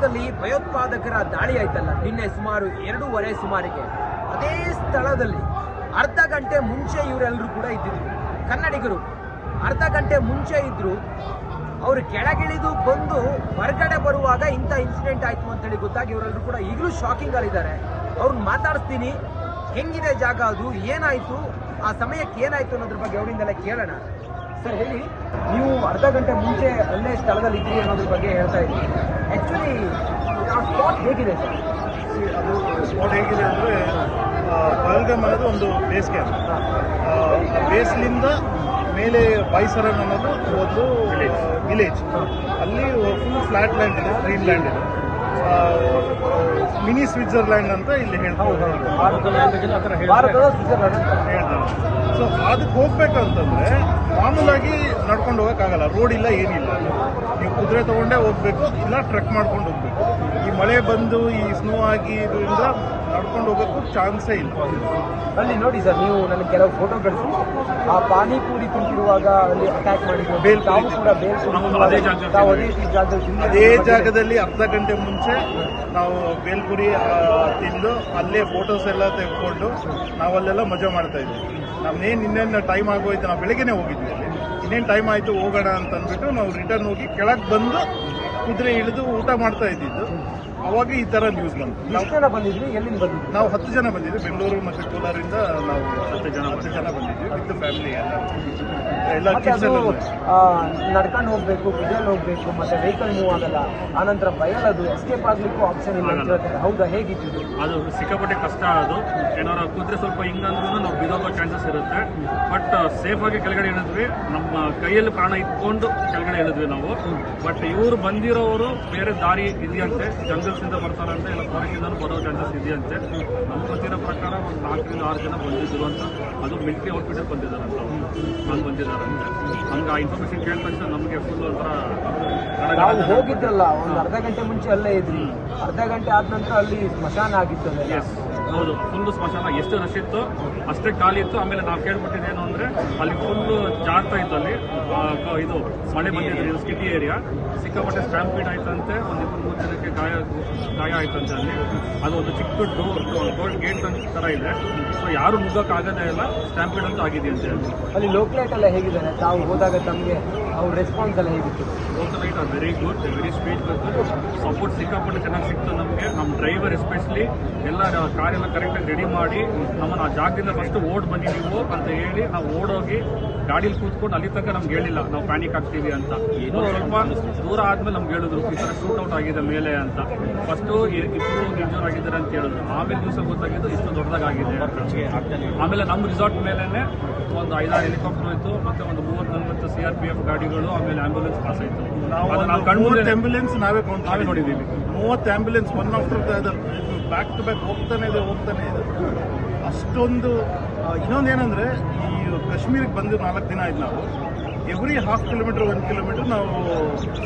ಸ್ಥಳದಲ್ಲಿ ಭಯೋತ್ಪಾದಕರ ದಾಳಿ ಆಯ್ತಲ್ಲ. ನಿನ್ನೆ ಸುಮಾರು ಎರಡೂವರೆ ಸುಮಾರಿಗೆ. ಅದೇ ಸ್ಥಳದಲ್ಲಿ ಅರ್ಧ ಗಂಟೆ ಮುಂಚೆ ಇವರೆಲ್ಲರೂ ಕೂಡ ಇದ್ದಿದ್ರು. ಕನ್ನಡಿಗರು ಅರ್ಧ ಗಂಟೆ ಮುಂಚೆ ಇದ್ರು. ಅವರು ಕೆಳಗಿಳಿದು ಬಂದು ಹೊರಗಡೆ ಬರುವಾಗ ಇಂಥ ಇನ್ಸಿಡೆಂಟ್ ಆಯ್ತು ಅಂತೇಳಿ ಗೊತ್ತಾಗಿ ಇವರೆಲ್ಲರೂ ಕೂಡ ಈಗಲೂ ಶಾಕಿಂಗ್ ಆಗಿದ್ದಾರೆ ಅವ್ರನ್ನ ಮಾತಾಡಿಸ್ತೀನಿ. ಹೆಂಗಿದೆ ಜಾಗ ಅದು? ಏನಾಯ್ತು? ಆ ಸಮಯಕ್ಕೆ ಏನಾಯ್ತು ಅನ್ನೋದ್ರ ಬಗ್ಗೆ ಅವರಿಂದಲೇ ಕೇಳೋಣ. ಸರ್, ಹೇಳಿ, ನೀವು ಅರ್ಧ ಗಂಟೆ ಮುಂಚೆ ಅಲ್ಲೇ ಸ್ಥಳದಲ್ಲಿ ಇದ್ರಿ ಅನ್ನೋದ್ರ ಬಗ್ಗೆ ಹೇಳ್ತಾ ಇದ್ದೀನಿ. ಆಕ್ಚುಲಿ ಆ ಸ್ಪಾಟ್ ಹೇಗಿದೆ ಸರ್? ಅದು ಸ್ಪಾಟ್ ಹೇಗಿದೆ ಅಂದರೆ ಬಲ್ಗಮ್ ಅನ್ನೋದು ಒಂದು ಬೇಸ್ ಕ್ಯಾಂಪ್ ಬೇಸ್ಲಿಂದ ಮೇಲೆ ಬೈಸರನ್ ಅನ್ನೋದು ಒಂದು ವಿಲೇಜ್ ಅಲ್ಲಿ ಫುಲ್ ಫ್ಲಾಟ್ ಲ್ಯಾಂಡ್ ಇದೆ ಗ್ರೀನ್ ಲ್ಯಾಂಡ್ ಇದೆ. ಮಿನಿ ಸ್ವಿಟ್ಜರ್ಲ್ಯಾಂಡ್ ಅಂತ ಇಲ್ಲಿ ಹೇಳ್ತಾರೆ ಭಾರತದ. ಹೇಳ್ತಾರೆ ಸೊ ಅದಕ್ಕೆ ಹೋಗ್ಬೇಕಂತಂದ್ರೆ ಮಾಮೂಲಾಗಿ ನಡ್ಕೊಂಡು ಹೋಗೋಕ್ಕಾಗಲ್ಲ. ರೋಡ್ ಇಲ್ಲ ಏನಿಲ್ಲ. ನೀವು ಕುದುರೆ ತಗೊಂಡೇ ಹೋಗ್ಬೇಕು ಇಲ್ಲ ಟ್ರೆಕ್ ಮಾಡ್ಕೊಂಡು ಹೋಗ್ಬೇಕು. ಈ ಮಳೆ ಬಂದು ಈ ಸ್ನೋ ಆಗಿ ಇದರಿಂದ ನಡ್ಕೊಂಡು ಹೋಗೋಕ್ಕೂ ಚಾನ್ಸೇ ಇಲ್ಲ. ಅಲ್ಲಿ ನೋಡಿ ಸರ್ ನೀವು ನನಗೆ ಕೆಲವು ಫೋಟೋ ಕಳಿಸಿ. ಆ ಪಾನಿಪೂರಿ ತಿಂತಿರುವಾಗ ಅಲ್ಲಿ ಅಟ್ಯಾಕ್ ಮಾಡಿದ್ರು ಬೇಲ್ ತಾವು ಕೂಡ ಬೇಲ್ ಅದೇ ಜಾಗದಲ್ಲಿ ತಾವು ಅದೇ ಜಾಗದಲ್ಲಿ ಅದೇ ಜಾಗದಲ್ಲಿ ಅರ್ಧ ಗಂಟೆ ಮುಂಚೆ ನಾವು ಬೇಲ್ಪುರಿ ತಿಂದು ಅಲ್ಲೇ ಫೋಟೋಸ್ ಎಲ್ಲ ತೆಗೆದುಕೊಂಡು ನಾವಲ್ಲೆಲ್ಲ ಮಜಾ ಮಾಡ್ತಾ ಇದ್ವಿ. ನಮ್ನೇನು ಇನ್ನೇನು ಟೈಮ್ ಆಗೋಯ್ತು ನಾವು ಬೆಳಗ್ಗೆನೇ ಹೋಗಿದ್ವಿ. ಅಲ್ಲಿ ಇನ್ನೇನು ಟೈಮ್ ಆಯಿತು ಹೋಗೋಣ ಅಂತ ಅಂದ್ಬಿಟ್ಟು ನಾವು ರಿಟರ್ನ್ ಹೋಗಿ ಕೆಳಗೆ ಬಂದು ಕುದುರೆ ಇಳಿದು ಊಟ ಮಾಡ್ತಾ ಇದ್ದಿದ್ದು. ಅವಾಗ ಈ ಥರ ನ್ಯೂಸ್ ಬಂತು. ಬಂದಿದ್ರಿ? ಎಲ್ಲಿಂದ ಬಂದಿದ್ರಿ? ನಾವು ಹತ್ತು ಜನ ಬಂದಿದ್ವಿ. ಬೆಂಗಳೂರು ಮತ್ತು ಕೋಲಾರಿಂದ ನಾವು ಹತ್ತು ಜನ ಹತ್ತು ಜನ ಬಂದಿದ್ವಿ ವಿತ್ ಫ್ಯಾಮಿಲಿ ಎಲ್ಲ. ಎಲ್ಲ ಕಿಡ್ಸ್ ನಡ್ಕೊಂಡು ಹೋಗ್ಬೇಕು ಬಿಜಲ್ ಹೋಗ್ಬೇಕು ಮತ್ತೆ ವೆಹಿಕಲ್ ಮೂವ್ ಆಗಲ್ಲ. ಆನಂತರ ಅದು ಎಸ್ಕೇಪ್ ಆಗ್ಲಿಕ್ಕೂ ಆಪ್ಷನ್ ಇಲ್ಲ ಅಂತ ಹೇಳ್ತಾರೆ. ಹೌದಾ? ಹೇಗಿದ್ದು ಅದು ಸಿಕ್ಕಾಪಟ್ಟೆ ಕಷ್ಟ ಅದು. ಏನಾರ ಕುದ್ರೆ ಸ್ವಲ್ಪ ಹಿಂಗಂದ್ರೂ ನಾವು ಬಿದೋಗೋ ಚಾನ್ಸಸ್ ಇರುತ್ತೆ. ಬಟ್ ಸೇಫ್ ಆಗಿ ಕೆಳಗಡೆ ಇಳಿದ್ವಿ. ನಮ್ಮ ಕೈಯಲ್ಲಿ ಪ್ರಾಣ ಇಟ್ಕೊಂಡು ಕೆಳಗಡೆ ಇಳಿದ್ವಿ ನಾವು. ಬಟ್ ಇವರು ಬಂದಿರೋರು ಬೇರೆ ದಾರಿ ಇದೆಯಂತೆ. ಜಂಗಲ್ಸ್ ಇಂದ ಅಂತ ಇಲ್ಲ ಫಾರೆಸ್ಟ್ ಇಂದ ಬರೋ ಚಾನ್ಸಸ್ ಇದೆಯಂತೆ. ನಮ್ಮ ಗೊತ್ತಿರೋ ಪ್ರಕಾರ ಒಂದು ನಾಲ್ಕರಿಂದ ಆರು ಜನ ಬಂದಿದ್ರು ಅಂತ ಅದು ಮಿಲಿಟರಿ ಔಟ್ಫಿಟ್ ಅವರು. ಬಂದಿದ್ದಾರೆ ಅಂತ. ಹಂಗೆ ಆ ಇನ್ಫಾರ್ಮೇಶನ್ ಕೇಳಿದ ತಕ್ಷಣ ನಮಗೆ ಫುಲ್ ಒಂಥರ ನಾವು ಹೋಗಿದ್ರಲ್ಲ ಒಂದು ಅರ್ಧ ಗಂಟೆ ಮುಂಚೆ ಅಲ್ಲೇ ಇದ್ರಿ. ಅರ್ಧ ಗಂಟೆ ಆದ ನಂತರ ಅಲ್ಲಿ ಸ್ಮಶಾನ ಆಗಿತ್ತು. ಎಸ್ ಹೌದು ಫುಲ್ಲು ಸ್ಮಶಾನ. ಎಷ್ಟು ರಶ್ ಇತ್ತು? ಅಷ್ಟೇ ಖಾಲಿ ಇತ್ತು. ಆಮೇಲೆ ನಾವು ಕೇಳ್ಬಿಟ್ಟಿದ್ದೇನು ಅಂದ್ರೆ ಅಲ್ಲಿ ಫುಲ್ಲು ಜಾಡ್ತಾ ಇತ್ತು ಅಲ್ಲಿ. ಇದು ಮಳೆ ಬಂದಿದ್ದು ಇದು ಸಿಟಿ ಏರಿಯಾ ಸಿಕ್ಕಾಪಟ್ಟೆ ಸ್ಟ್ಯಾಂಪೀಡ್ ಆಯ್ತಂತೆ. ಒಂದು ಇಬ್ಬರು ಮೂರು ಜನಕ್ಕೆ ಗಾಯ ಗಾಯ ಆಯ್ತಂತೆ ಅಲ್ಲಿ. ಅದು ಒಂದು ಚಿಕ್ಕ ಡೋರ್ ಗೋಲ್ಡ್ ಗೇಟ್ ಥರ ಇದೆ. ಸೊ ಯಾರು ನುಗ್ಗಕ್ಕಾಗದೇ ಇಲ್ಲ. ಸ್ಟ್ಯಾಂಪೀಡ್ ಅಂತ ಆಗಿದೆಯಂತೆ ಅಲ್ಲಿ. ಅಲ್ಲಿ ಲೋಕ್ಲೈಟ್ ಎಲ್ಲ ಹೇಗಿದ್ದಾರೆ ತಾವು ಹೋದಾಗ ತಮಗೆ ಅವ್ರ ರೆಸ್ಪಾನ್ಸ್ ಎಲ್ಲ ಹೇಗಿತ್ತು? Local right are very good very sweet ಬಂತು ಸಪೋರ್ಟ್ ಸಿಕ್ಕಾಪಟ್ಟೆ ಚೆನ್ನಾಗಿ ಸಿಕ್ತು ನಮಗೆ. ನಮ್ಮ ಡ್ರೈವರ್ ಎಸ್ಪೆಷಲಿ ಎಲ್ಲ ಕಾರೆಲ್ಲ ಕರೆಕ್ಟಾಗಿ ರೆಡಿ ಮಾಡಿ ನಮ್ಮನ್ನು ಆ ಜಾಗದಿಂದ ಫಸ್ಟ್ ಓಡ್ ಬನ್ನಿ ನೀವು ಅಂತ ಹೇಳಿ ನಾವು ಓಡೋಗಿ ಗಾಡೀಲಿ ಕೂತ್ಕೊಂಡು ಅಲ್ಲಿ ತನಕ ನಮ್ಗೆ ಹೇಳಿಲ್ಲ ನಾವು ಪ್ಯಾನಿಕ್ ಆಗ್ತೀವಿ ಅಂತ. ಏನೋ ಸ್ವಲ್ಪ ದೂರ ಆದ್ಮೇಲೆ ನಮ್ಗೆ ಹೇಳಿದ್ರು ಈ ಥರ ಶೂಟ್ ಔಟ್ ಆಗಿದೆ ಮೇಲೆ ಅಂತ. ಫಸ್ಟು ಇಬ್ಬರು ಇಂಜೂರ್ ಆಗಿದ್ದಾರೆ ಅಂತ ಹೇಳಿದ್ರು. ಆಮೇಲೆ ದಿವಸ ಗೊತ್ತಾಗಿದ್ದು ಇಷ್ಟು ದೊಡ್ಡದಾಗಿದೆ ಆಮೇಲೆ ನಮ್ಮ ರಿಸಾರ್ಟ್ ಮೇಲೇ ಒಂದು ಐದಾರು ಹೆಲಿಕಾಪ್ಟರ್ ಹೋಯ್ತು ಮತ್ತೆ ಒಂದು ಮೂವತ್ತು ನಲ್ವತ್ತು ಸಿ ಆರ್ ಪಿ ಎಫ್ ಗಾಡಿಗಳು ಆಮೇಲೆ ಆಂಬ್ಯುಲೆನ್ಸ್ ಪಾಸ್ ಆಯಿತು. ನಾವು ಆಂಬ್ಯುಲೆನ್ಸ್ ನಾವೇ ನಾವೇ ನೋಡಿದ್ದೀವಿ. ಮೂವತ್ತು ambulance one after back to back ಹೋಗ್ತಾನೆ ಇದೆ ಹೋಗ್ತಾನೆ ಇದೆ. ಅಷ್ಟೊಂದು ಇನ್ನೊಂದು ಏನಂದ್ರೆ ಈ ಕಾಶ್ಮೀರಿಗೆ ಬಂದು ನಾಲ್ಕು ದಿನ ಆಯ್ತು ನಾವು. ಎವ್ರಿ ಹಾಫ್ ಕಿಲೋಮೀಟರ್ ಒಂದು ಕಿಲೋಮೀಟರ್ ನಾವು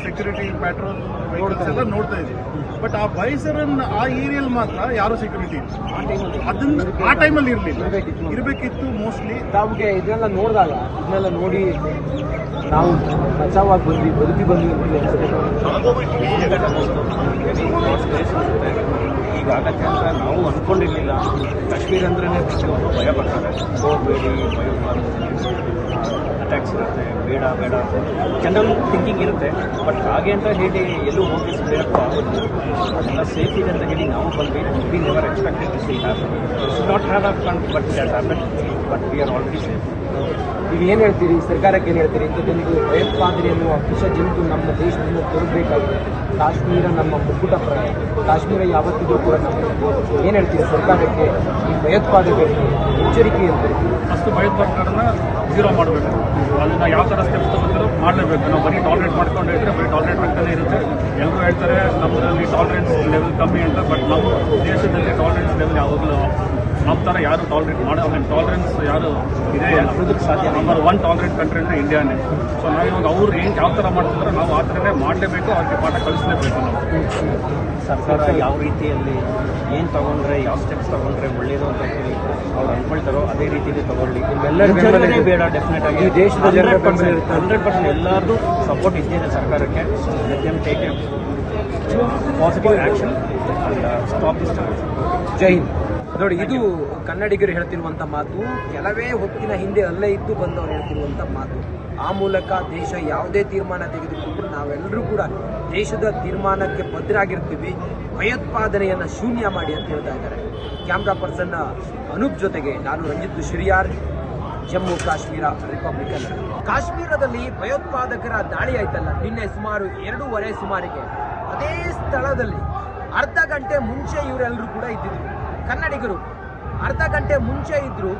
ಸೆಕ್ಯೂರಿಟಿ ಪ್ಯಾಟ್ರೋಲ್ ವೆಹಿಕಲ್ಸ್ ಎಲ್ಲ ನೋಡ್ತಾ ಇದ್ವಿ ಬಟ್ ಆ ಬೈಸರನ್ನ ಆ ಏರಿಯಲ್ಲಿ ಮಾತ್ರ ಯಾರು ಸೆಕ್ಯೂರಿಟಿ ಅದನ್ನ ಆ ಟೈಮಲ್ಲಿ ಇರಲಿಲ್ಲ. ಇರಬೇಕಿತ್ತು ಮೋಸ್ಟ್ಲಿ ನಮಗೆ ಇದನ್ನೆಲ್ಲ ನೋಡಿದಾಗ ಇದನ್ನೆಲ್ಲ ನೋಡಿ ನಾವು ಬಚಾವಾಗಿ ಬಂದ್ವಿ ಬದುಕಿ ಬಂದ್ವಿ ಹೀಗಾಗತ್ತೆ ಅಂತ ನಾವು ಅಂದ್ಕೊಂಡಿರಲಿಲ್ಲ. ಕಾಶ್ಮೀರ ಅಂದ್ರೆ ಪ್ರತಿಯೊಬ್ಬರು ಭಯ ಪಡ್ತಾರೆ ಹೋಗಬೇಡಿ ಅಟ್ಯಾಕ್ಸ್ ಇರುತ್ತೆ ಬೇಡ ಬೇಡ ಜನರಲ್ ಥಿಂಕಿಂಗ್ ಇರುತ್ತೆ. ಬಟ್ ಹಾಗೆ ಅಂತ ಹೇಳಿ ಎಲ್ಲೂ ಹೋಗಿ ಬೇಡಕ್ಕೂ ಆಗೋದು ಅದೆಲ್ಲ ಸೇಫ್ ಇದೆ ಅಂತ ಹೇಳಿ ನಾವು ಬಂದ್ವಿ. We never expected to see happen not have happen but that happen but we are already safe ನೀವು ಏನು ಹೇಳ್ತೀರಿ? ಸರ್ಕಾರಕ್ಕೆ ಏನು ಹೇಳ್ತೀರಿ? ಇಂಥದ್ದೊಂದು ಭಯೋತ್ಪಾದನೆ ಅನ್ನುವ ವಿಷ ಜಂತು ನಮ್ಮ ದೇಶದಿಂದ ತೊರಬೇಕಾಗಿದೆ. ಕಾಶ್ಮೀರ ನಮ್ಮ ಮುಕ್ಕುಟ ಪ್ರಾಯ ಕಾಶ್ಮೀರ ಯಾವತ್ತಿಗೂ ಕೂಡ ನಮ್ಮ ಏನು ಹೇಳ್ತೀರಿ ಸರ್ಕಾರಕ್ಕೆ ಈ ಭಯೋತ್ಪಾದಕರಿಗೆ ಎಚ್ಚರಿಕೆ ಅಂತ ಫಸ್ಟ್ ಭಯೋತ್ಪಾದಕರನ್ನ ಜೀರೋ ಮಾಡಬೇಕು. ಅದನ್ನ ಯಾವ ಥರ ಸ್ಟೆಪ್ಸ್ ತಗೋತಾರೋ ಮಾಡಲೇಬೇಕು. ನಾವು ಬರೀ ಟಾಲರೇಟ್ ಮಾಡ್ಕೊಂಡು ಇದ್ರೆ ಬರೀ ಟಾಲರೇಟ್ ಆಗ್ತಾನೆ ಇರುತ್ತೆ. ಎಲ್ಲರೂ ಹೇಳ್ತಾರೆ ನಮ್ಮದ್ರಲ್ಲಿ ಟಾಲರೆನ್ಸ್ ಲೆವೆಲ್ ಕಮ್ಮಿ ಅಂತ ಬಟ್ ನಮ್ಮ ದೇಶದಲ್ಲಿ ಟಾಲರೆನ್ಸ್ ಲೆವೆಲ್ ಯಾವಾಗಲೂ ನಮ್ಮ ಥರ ಯಾರು ಟಾಲರೇಟ್ ಮಾಡೋ ಟಾಲರೆನ್ಸ್ ಯಾರು ಇದೆ ಸಾಧ್ಯ ನಂಬರ್ ಒನ್ ಟಾಲರೇಟ್ ಕಂಟ್ರಿ ಅಂದರೆ ಇಂಡಿಯಾನೇ. ಸೊ ನಾವು ಇವಾಗ ಅವ್ರು ಏನು ಯಾವ ಥರ ಮಾಡ್ತಿದ್ರೆ ನಾವು ಆ ಥರನೇ ಮಾಡಲೇಬೇಕು ಅವ್ರಿಗೆ ಪಾಠ ಕಳಿಸಲೇಬೇಕು ನಾವು. ಸರ್ಕಾರ ಯಾವ ರೀತಿಯಲ್ಲಿ ಏನು ತಗೊಂಡ್ರೆ ಯಾವ ಸ್ಟೆಪ್ಸ್ ತಗೊಂಡ್ರೆ ಒಳ್ಳೇದು ಅಂತ ಹೇಳಿ ಅವ್ರು ಅನ್ಕೊಳ್ತಾರೋ ಅದೇ ರೀತಿಯಲ್ಲಿ ತಗೊಳ್ಳಿ. ಇದೆ. ಬೇಡ ಡೆಫಿನೆಟ್ ಆಗಿ. ದೇಶದ ಜನರ ಬೆಂಬಲ ಇರುತ್ತೆ. ಹಂಡ್ರೆಡ್ ಪರ್ಸೆಂಟ್ ಎಲ್ಲರದು ಸಪೋರ್ಟ್ ಇದ್ದೇನೆ ಸರ್ಕಾರಕ್ಕೆ. Take positive action stop this ಜೈ ಹಿಂದ್. ನೋಡಿ, ಇದು ಕನ್ನಡಿಗರು ಹೇಳ್ತಿರುವಂತ ಮಾತು. ಕೆಲವೇ ಹೊತ್ತಿನ ಹಿಂದೆ ಅಲ್ಲೇ ಇದ್ದು ಬಂದವರು ಹೇಳ್ತಿರುವಂತ ಮಾತು. ಆ ಮೂಲಕ ದೇಶ ಯಾವುದೇ ತೀರ್ಮಾನ ತೆಗೆದುಕೊಂಡ್ರು ನಾವೆಲ್ಲರೂ ಕೂಡ ದೇಶದ ತೀರ್ಮಾನಕ್ಕೆ ಬದ್ಧರಾಗಿರ್ತೀವಿ ಭಯೋತ್ಪಾದನೆಯನ್ನ ಶೂನ್ಯ ಮಾಡಿ ಅಂತ ಹೇಳ್ತಾ ಇದ್ದಾರೆ. ಕ್ಯಾಮ್ರಾ ಪರ್ಸನ್ ಅನೂಪ್ ಜೊತೆಗೆ ನಾನು ರಂಜಿತ್ ಶಿರಿಯಾರ್ ಜಮ್ಮು ಕಾಶ್ಮೀರ ರಿಪಬ್ಲಿಕನ್ ಕಾಶ್ಮೀರದಲ್ಲಿ ಭಯೋತ್ಪಾದಕರ ದಾಳಿ ಆಯ್ತಲ್ಲ. ನಿನ್ನೆ ಸುಮಾರು ಎರಡೂವರೆ ಸುಮಾರಿಗೆ. ಅದೇ ಸ್ಥಳದಲ್ಲಿ ಅರ್ಧ ಗಂಟೆ ಮುಂಚೆ ಇವರೆಲ್ಲರೂ ಕೂಡ ಇದ್ದಿದ್ರು. ಕನ್ನಡಿಗರು ಅರ್ಧ ಗಂಟೆ ಮುಂಚೆ ಇದ್ರು,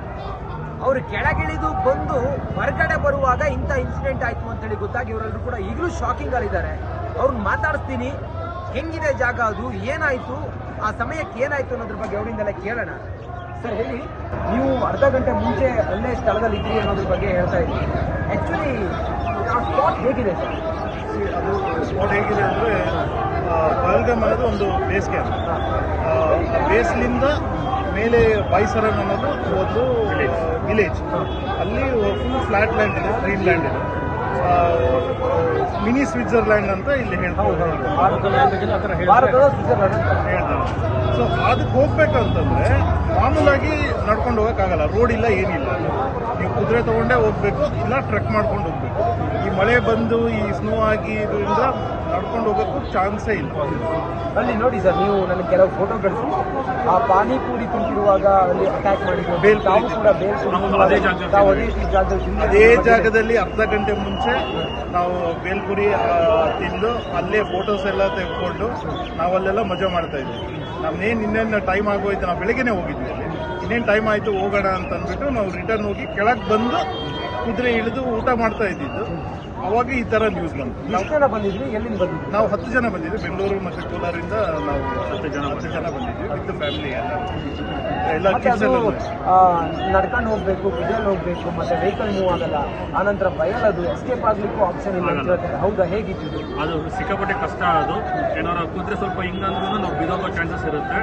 ಅವರು ಕೆಳಗಿಳಿದು ಬಂದು ಹೊರಗಡೆ ಬರುವಾಗ ಇಂಥ ಇನ್ಸಿಡೆಂಟ್ ಆಯಿತು ಅಂತೇಳಿ ಗೊತ್ತಾಗಿ ಇವರೆಲ್ಲರೂ ಕೂಡ ಈಗಲೂ ಶಾಕಿಂಗ್ ಆಗಿದ್ದಾರೆ ಅವ್ರನ್ನ ಮಾತಾಡಿಸ್ತೀನಿ, ಹೆಂಗಿದೆ ಜಾಗ ಅದು, ಏನಾಯಿತು, ಆ ಸಮಯಕ್ಕೆ ಏನಾಯಿತು ಅನ್ನೋದ್ರ ಬಗ್ಗೆ ಅವರಿಂದಲೇ ಕೇಳೋಣ. ಸರ್, ಹೇಳಿ, ನೀವು ಅರ್ಧ ಗಂಟೆ ಮುಂಚೆ ಅಲ್ಲೇ ಸ್ಥಳದಲ್ಲಿ ಇದ್ರಿ ಅನ್ನೋದ್ರ ಬಗ್ಗೆ ಹೇಳ್ತಾ ಇದ್ದೀನಿ ಆ್ಯಕ್ಚುಲಿ ಆ ಸ್ಪಾಟ್ ಹೇಗಿದೆ ಸರ್? ಅದು ಸ್ಪಾಟ್ ಹೇಗಿದೆ ಅಂದರೆ ಕಳೆದ ಮನೆದು ಒಂದು ಬೇಸ್ ಬೇಸ್ಲಿಂದ ಮೇಲೆ ಬೈಸರನ್ ಅನ್ನೋದು ಒಂದು ವಿಲೇಜ್ ಅಲ್ಲಿ ಫುಲ್ ಫ್ಲಾಟ್ ಲ್ಯಾಂಡ್ ಇದೆ ಗ್ರೀನ್ ಲ್ಯಾಂಡ್ ಇದೆ. ಮಿನಿ ಸ್ವಿಟ್ಜರ್ಲ್ಯಾಂಡ್ ಅಂತ ಇಲ್ಲಿ ಹೇಳ್ತಾರೆ. ಹೇಳ್ತಾರೆ. ಸೊ ಅದಕ್ಕೆ ಹೋಗ್ಬೇಕಂತಂದ್ರೆ ಮಾಮೂಲಾಗಿ ನಡ್ಕೊಂಡು ಹೋಗೋಕ್ಕಾಗಲ್ಲ. ರೋಡ್ ಇಲ್ಲ ಏನಿಲ್ಲ. ನೀವು ಕುದುರೆ ತಗೊಂಡೇ ಹೋಗ್ಬೇಕು ಇಲ್ಲ ಟ್ರೆಕ್ ಮಾಡ್ಕೊಂಡು ಹೋಗ್ಬೇಕು. ಈ ಮಳೆ ಬಂದು ಈ ಸ್ನೋ ಆಗಿ ಇದರಿಂದ ನಡ್ಕೊಂಡು ಹೋಗೋಕ್ಕೂ ಚಾನ್ಸೇ ಇಲ್ಲ. ಅಲ್ಲಿ ನೋಡಿ ಸರ್ ನೀವು ನನಗೆ ಕೆಲವು ಫೋಟೋ ಕಳಿಸಿ ಆ ಪಾನಿಪೂರಿ ತಿಂತಿರುವಾಗ ಅಲ್ಲಿ ಅಟ್ಯಾಕ್ ಮಾಡಿದ್ರು. ಬೇಲ್ ತಾವು ಕೂಡ ಬೇಲ್ ಅದೇ ಜಾಗದಲ್ಲಿ ತಾವು ಅದೇ ಜಾಗದಲ್ಲಿ ಅದೇ ಜಾಗದಲ್ಲಿ ಅರ್ಧ ಗಂಟೆ ಮುಂಚೆ ನಾವು ಬೇಲ್ಪುರಿ ತಿಂದು ಅಲ್ಲೇ ಫೋಟೋಸ್ ಎಲ್ಲ ತೆಗೆದುಕೊಂಡು ನಾವಲ್ಲೆಲ್ಲ ಮಜಾ ಮಾಡ್ತಾ ಇದ್ವಿ. ನಮ್ನೇನು ಇನ್ನೇನು ಟೈಮ್ ಆಗೋಯ್ತು ನಾವು ಬೆಳಗ್ಗೆನೆ ಹೋಗಿದ್ವಿ ಅಲ್ಲಿ. ಇನ್ನೇನು ಟೈಮ್ ಆಯಿತು ಹೋಗೋಣ ಅಂತ ಅಂದ್ಬಿಟ್ಟು ನಾವು ರಿಟರ್ನ್ ಹೋಗಿ ಕೆಳಗೆ ಬಂದು ಕುದುರೆ ಇಳಿದು ಊಟ ಮಾಡ್ತಾ ಇದ್ದಿದ್ದು. ಅವಾಗ ಈ ತರ ನ್ಯೂಸ್ ಬಂತು. ಎಷ್ಟು ಜನ ಬಂದಿದ್ವಿ ಎಲ್ಲಿಂದ ಬಂದಿದ್ರಿ? ನಾವು ಹತ್ತು ಜನ ಬಂದಿದ್ವಿ. ಬೆಂಗಳೂರು ಮತ್ತು ಕೋಲಾರಿಂದ ನಾವು ಹತ್ತು ಜನ ಹತ್ತು ಜನ ಬಂದಿದ್ವಿ ವಿತ್ ಫ್ಯಾಮಿಲಿ ಎಲ್ಲ. ಮತ್ತೆ ಅದು ನಡ್ಕೊಂಡು ಹೋಗ್ಬೇಕು ಬಿಡಲ್ ಹೋಗ್ಬೇಕು ಮತ್ತೆ ವೆಹಿಕಲ್ ಮೂವ್ ಆಗಲ್ಲ. ಆನಂತರ ಅದು ಎಸ್ಕೇಪ್ ಆಗ್ಲಿಕ್ಕೂ ಆಪ್ಷನ್ ಇಲ್ಲ ಅಂತ ಹೇಳ್ತಾರೆ. ಹೌದಾ ಹೇಗಿತ್ತು ಅದು ಸಿಕ್ಕಾಪಟ್ಟೆ ಕಷ್ಟ ಅದು. ಏನಾರ ಕೂತ್ರೆ ಸ್ವಲ್ಪ ಹಿಂಗಂದ್ರೂ ನಾವು ಬಿದೋಗೋ ಚಾನ್ಸಸ್ ಇರುತ್ತೆ.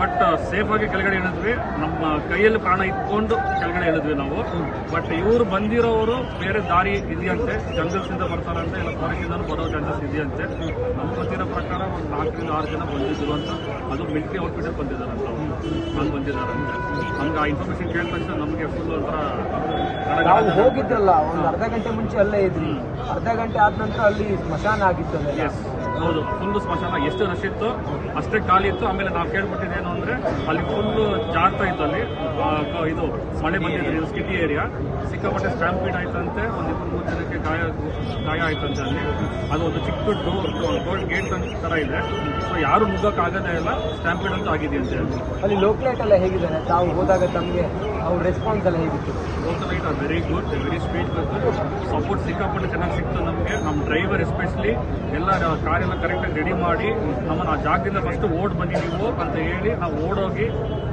ಬಟ್ ಸೇಫ್ ಆಗಿ ಕೆಳಗಡೆ ಇಳಿದ್ವಿ. ನಮ್ಮ ಕೈಯಲ್ಲಿ ಪ್ರಾಣ ಇಟ್ಕೊಂಡು ಕೆಳಗಡೆ ಇಳಿದ್ವಿ ನಾವು. ಬಟ್ ಇವರು ಬಂದಿರೋರು ಬೇರೆ ದಾರಿ ಇದೆಯಂತೆ. ಜಂಗಲ್ಸ್ ಇಂದ ಬರ್ತಾರಂತೆ ಇಲ್ಲ ಫಾರೆಸ್ಟ್ ಇಂದ ಬರೋ ಚಾನ್ಸಸ್ ಇದೆಯಂತೆ. ನಮ್ಗೆ ಗೊತ್ತಿರೋ ಪ್ರಕಾರ ಒಂದು ನಾಲ್ಕರಿಂದ ಆರು ಜನ ಬಂದಿದ್ರು ಅಂತ ಅದು ಮಿಲಿಟರಿ ಔಟ್ಫಿಟಲ್ಲಿ ಬಂದಿದ್ದಾರಂತ ಹಂಗೆ ಬಂದಿದ್ದಾರಂತೆ ಹಂಗೆ ಆ ಇನ್ಫಾರ್ಮೇಶನ್ ಕೇಳಿದ ತಕ್ಷಣ ನಮಗೆ ಫುಲ್ ಒಂಥರ ನಾವು ಹೋಗಿದ್ರಲ್ಲ ಒಂದು ಅರ್ಧ ಗಂಟೆ ಮುಂಚೆ ಅಲ್ಲೇ ಇದ್ರಿ. ಅರ್ಧ ಗಂಟೆ ಆದ ನಂತರ ಅಲ್ಲಿ ಸ್ಮಶಾನ ಆಗಿತ್ತು. ಎಸ್ ಹೌದು. ಫುಲ್ಲು ಸ್ಮಶಾನ. ಎಷ್ಟು ರಶ್ ಇತ್ತು? ಅಷ್ಟೇ ಖಾಲಿ ಇತ್ತು. ಆಮೇಲೆ ನಾವು ಕೇಳ್ಬಿಟ್ಟಿದ್ದೇನು ಅಂದರೆ ಅಲ್ಲಿ ಫುಲ್ಲು ಜಾಗ್ತಾ ಇತ್ತು ಅಲ್ಲಿ. ಇದು ಮಳೆ ಬಂದಿದೆ ಇದು ಸಿಟಿ ಏರಿಯಾ ಸಿಕ್ಕಾಪಟ್ಟೆ ಸ್ಟ್ಯಾಂಪ್ ಸ್ಟ್ಯಾಂಪೀಡ್ ಆಯ್ತಂತೆ ಒಂದು ಇಬ್ಬರು ಮೂರು ಜನಕ್ಕೆ ಗಾಯ ಗಾಯ ಆಯ್ತಂತೆ ಅಲ್ಲಿ. ಅದು ಒಂದು ಚಿಕ್ಕ ಡೋರ್ ಗೋಲ್ಡ್ ಗೇಟ್ ಥರ ಇದೆ. ಸೊ ಯಾರು ನುಗ್ಗಕ್ಕಾಗದೇ ಇಲ್ಲ ಅಂತ ಆಗಿದೆ ಅಂತ ಅಲ್ಲಿ. ಅಲ್ಲಿ ಲೋಕಲೈಟ್ ಎಲ್ಲ ಹೇಗಿದ್ದಾರೆ ತಾವು ಹೋದಾಗ ತಮಗೆ ಅವ್ರ ರೆಸ್ಪಾನ್ಸ್ ಎಲ್ಲ ಹೇಗಿತ್ತು? Local it are very good very speed ಬಂತು ಸಪೋರ್ಟ್ ಸಿಕ್ಕಾಪಟ್ಟೆ ಚೆನ್ನಾಗಿ ಸಿಕ್ತು ನಮಗೆ. ನಮ್ಮ ಡ್ರೈವರ್ ಎಸ್ಪೆಷಲಿ ಎಲ್ಲ ಕಾರೆಲ್ಲ ಕರೆಕ್ಟಾಗಿ ರೆಡಿ ಮಾಡಿ ನಮ್ಮನ್ನು ಆ ಜಾಗದಿಂದ ಫಸ್ಟ್ ಓಡ್ ಬನ್ನಿ ನೀವು ಅಂತ ಹೇಳಿ ನಾವು ಓಡೋಗಿ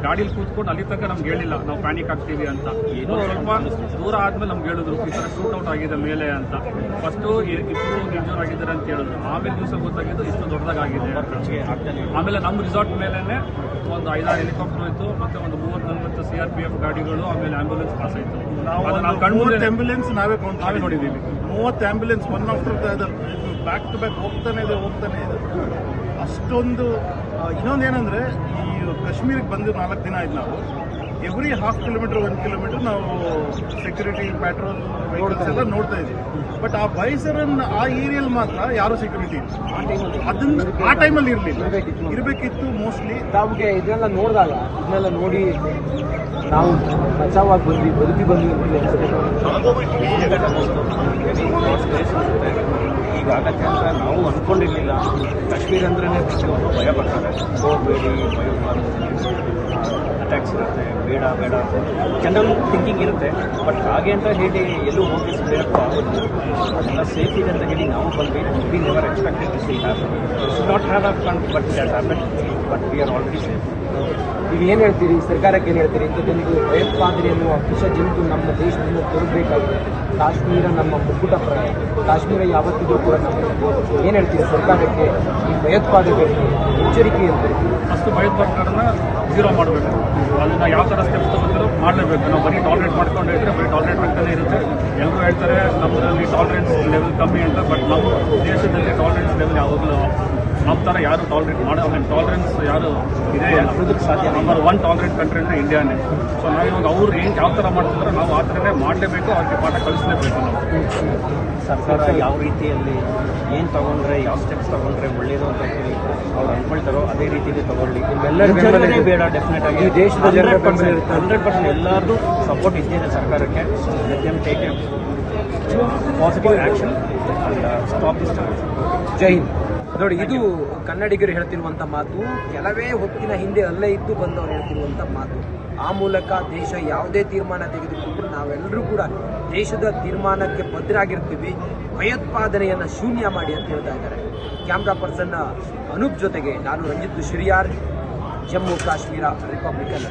ಗಾಡೀಲಿ ಕೂತ್ಕೊಂಡು ಅಲ್ಲಿ ತನಕ ನಮ್ಗೆ ಹೇಳಿಲ್ಲ ನಾವು ಪ್ಯಾನಿಕ್ ಆಗ್ತೀವಿ ಅಂತ. ಏನೋ ಸ್ವಲ್ಪ ದೂರ ಆದ್ಮೇಲೆ ನಮ್ಗೆ ಹೇಳಿದ್ರು ಈ ತರ ಶೂಟ್ ಔಟ್ ಆಗಿದೆ ಮೇಲೆ ಅಂತ. ಫಸ್ಟು ಇಬ್ಬರು ಇಂಜೂರ್ ಆಗಿದ್ದಾರೆ ಅಂತ ಹೇಳಿದ್ರು. ಆಮೇಲೆ ದಿವಸ ಗೊತ್ತಾಗಿದ್ದು ಇಷ್ಟು ದೊಡ್ಡದಾಗಿದೆ ಆಮೇಲೆ ನಮ್ಮ ರಿಸಾರ್ಟ್ ಮೇಲೆನೆ ಒಂದು ಐದಾರು ಹೆಲಿಕಾಪ್ಟರ್ ಹೋಯ್ತು ಮತ್ತೆ ಒಂದು ಮೂವತ್ತು ನಲ್ವತ್ತು ಸಿ ಆರ್ ಪಿ ಎಫ್ ಗಾಡಿಗಳು ಆಮೇಲೆ ಆಂಬ್ಯುಲೆನ್ಸ್ ಪಾಸ್ ಆಯ್ತು. ನಾವು ಆಂಬ್ಯುಲೆನ್ಸ್ ನಾವೇ ನಾವೇ ನೋಡಿದ್ದೀವಿ. ಮೂವತ್ತು ambulance one after back to back ಹೋಗ್ತಾನೆ ಇದೆ ಹೋಗ್ತಾನೆ ಇದೆ. ಅಷ್ಟೊಂದು ಇನ್ನೊಂದು ಏನಂದ್ರೆ ಈ ಕಾಶ್ಮೀರಕ್ಕೆ ಬಂದು ನಾಲ್ಕು ದಿನ ಆಯ್ತು ನಾವು. Every half kilometre one kilometre ನಾವು ಸೆಕ್ಯೂರಿಟಿ ಪ್ಯಾಟ್ರೋಲ್ ವೆಹಿಕಲ್ಸ್ ಎಲ್ಲ ನೋಡ್ತಾ ಇದ್ದೀವಿ. ಬಟ್ ಆ ಬೈಸರನ್ ಆ ಏರಿಯಲ್ಲಿ ಮಾತ್ರ ಯಾರು ಸೆಕ್ಯೂರಿಟಿ ಇಲ್ಲ. ಅದನ್ನ ಆ ಟೈಮಲ್ಲಿ ಇರಲಿಲ್ಲ. ಇರ್ಬೇಕಿತ್ತು. ಇರಬೇಕಿತ್ತು ಮೋಸ್ಟ್ಲಿ ನಮಗೆ ಇದನ್ನೆಲ್ಲ ನೋಡಿದಾಗ ಇದನ್ನೆಲ್ಲ ನೋಡಿ ನಾವು ಬಚಾವಾಗಿ ಬಂದ್ವಿ ಬದುಕಿ ಬಂದ್ವಿ ಅಂತ ಈಗಾಗತ್ತೆ ಅಂತ ನಾವು ಅಂದ್ಕೊಂಡಿರಲಿಲ್ಲ ಕಾಶ್ಮೀರ ಅಂದ್ರೆ ಪ್ರತಿಯೊಬ್ಬರು ಭಯ ಪಡ್ತಾರೆ ಹೋಗಬೇಡಿ ಅಟ್ಯಾಕ್ಸ್ ಇರುತ್ತೆ, ಬೇಡ ಬೇಡ ಜನರಲ್ ಥಿಂಕಿಂಗ್ ಇರುತ್ತೆ. ಬಟ್ ಹಾಗೆ ಅಂತ ಹೇಳಿ ಎಲ್ಲೂ ಹೋಗಿ ಬೇಡಕ್ಕೂ ಆಗುತ್ತೆ ಎಲ್ಲ ಸೇಫ್ ಇದೆ ಅಂತ ಹೇಳಿ ನಾವು ಬಂದ್ವಿ. We never expected to see happen not have can but happen but we are already safe ಈಗ ಏನು ಹೇಳ್ತೀರಿ? ಸರ್ಕಾರಕ್ಕೆ ಏನು ಹೇಳ್ತೀರಿ? ಇಂಥದ್ದೊಂದು ಭಯೋತ್ಪಾದನೆ ಅನ್ನುವ ವಿಷ ಜಂತು ನಮ್ಮ ದೇಶದಿಂದ ತೊರಗಬೇಕಾಗಿದೆ ಕಾಶ್ಮೀರ ನಮ್ಮ ಮುಕ್ಕುಟ ಪ್ರಾಯ ಕಾಶ್ಮೀರ ಯಾವತ್ತಿಗೂ ಕೂಡ ನಮ್ಮ ಏನು ಹೇಳ್ತೀರಿ ಸರ್ಕಾರಕ್ಕೆ ಈ ಭಯೋತ್ಪಾದಕರಿಗೆ ಎಚ್ಚರಿಕೆ ಅಂತ ಅಷ್ಟು ಭಯೋತ್ಪಾದಕರನ್ನ ಜೀರೋ ಮಾಡಬೇಕು. ಅದನ್ನು ಯಾವ ಥರ ಸ್ಟೆಪ್ಸ್ ತಗೋತಾರೋ ಮಾಡಲೇಬೇಕು. ನಾವು ಬರೀ ಟಾಲ್ರೇಟ್ ಮಾಡ್ಕೊಂಡು ಇದ್ರೆ ಬರೀ ಟಾಲ್ರೇಟ್ ಆಗ್ತಾನೆ ಇರುತ್ತೆ. ಎಲ್ಲರೂ ಹೇಳ್ತಾರೆ ನಮ್ಮಲ್ಲಿ ಟಾಲರೆನ್ಸ್ ಲೆವೆಲ್ ಕಮ್ಮಿ ಅಂತ. ಬಟ್ ನಮ್ಮ ದೇಶದಲ್ಲಿ ಟಾಲರೆನ್ಸ್ ಲೆವೆಲ್ ಯಾವಾಗಲೂ ನಮ್ಮ ಥರ ಯಾರು ಟಾಲರೇಟ್ ಮಾಡೋ ಟಾಲರೆನ್ಸ್ ಯಾರು ಇದೆ ಅನ್ನೋದಕ್ಕೆ ಸಾಧ್ಯ. ನಂಬರ್ ಒನ್ ಟಾಲರೇಟ್ ಕಂಟ್ರಿ ಅಂದರೆ ಇಂಡಿಯಾನೇ ಸೊ ನಾವು ಇವಾಗ ಅವ್ರು ಏನು ಯಾವ ಥರ ಮಾಡ್ತಿದ್ರೆ ನಾವು ಆ ಥರನೇ ಮಾಡಲೇಬೇಕು ಅವ್ರಿಗೆ ಪಾಠ ಕಲಿಸಲೇಬೇಕು ನಾವು ಸರ್ಕಾರ ಯಾವ ರೀತಿಯಲ್ಲಿ ಏನು ತಗೊಂಡ್ರೆ ಯಾವ ಸ್ಟೆಪ್ಸ್ ತಗೊಂಡ್ರೆ ಒಳ್ಳೇದು ಅಂತ ಹೇಳಿ ಅವ್ರು ಅನ್ಕೊಳ್ತಾರೋ ಅದೇ ರೀತಿಯಲ್ಲಿ ತಗೊಳ್ಳಿ ಎಲ್ಲರೂ ಬೆಂಬಲ ಇದೆ. ಬೇಡ ಡೆಫಿನೆಟ್ ಆಗಿ ದೇಶದ ಜನರ ಬೆಂಬಲ ಇರುತ್ತೆ. ಹಂಡ್ರೆಡ್ ಪರ್ಸೆಂಟ್ ಎಲ್ಲರದು ಸಪೋರ್ಟ್ ಇದ್ದಿದೆ ಸರ್ಕಾರಕ್ಕೆ M take a positive action and stop ಇಷ್ಟ ಜೈ ಹಿಂದ್ ನೋಡಿ, ಇದು ಕನ್ನಡಿಗರು ಹೇಳ್ತಿರುವಂತ ಮಾತು. ಕೆಲವೇ ಹೊತ್ತಿನ ಹಿಂದೆ ಅಲ್ಲೇ ಇದ್ದು ಬಂದವರು ಹೇಳ್ತಿರುವಂತ ಮಾತು. ಆ ಮೂಲಕ ದೇಶ ಯಾವುದೇ ತೀರ್ಮಾನ ತೆಗೆದುಕೊಂಡ್ರು ನಾವೆಲ್ಲರೂ ಕೂಡ ದೇಶದ ತೀರ್ಮಾನಕ್ಕೆ ಬದ್ಧರಾಗಿರ್ತೀವಿ ಭಯೋತ್ಪಾದನೆಯನ್ನ ಶೂನ್ಯ ಮಾಡಿ ಅಂತ ಹೇಳ್ತಾ ಇದ್ದಾರೆ. ಕ್ಯಾಮ್ರಾ ಪರ್ಸನ್ ಅನೂಪ್ ಜೊತೆಗೆ ನಾನು ರಂಜಿತ್ ಶಿರಿಯಾರ್ ಜಮ್ಮು ಕಾಶ್ಮೀರ ರಿಪಬ್ಲಿಕನ್.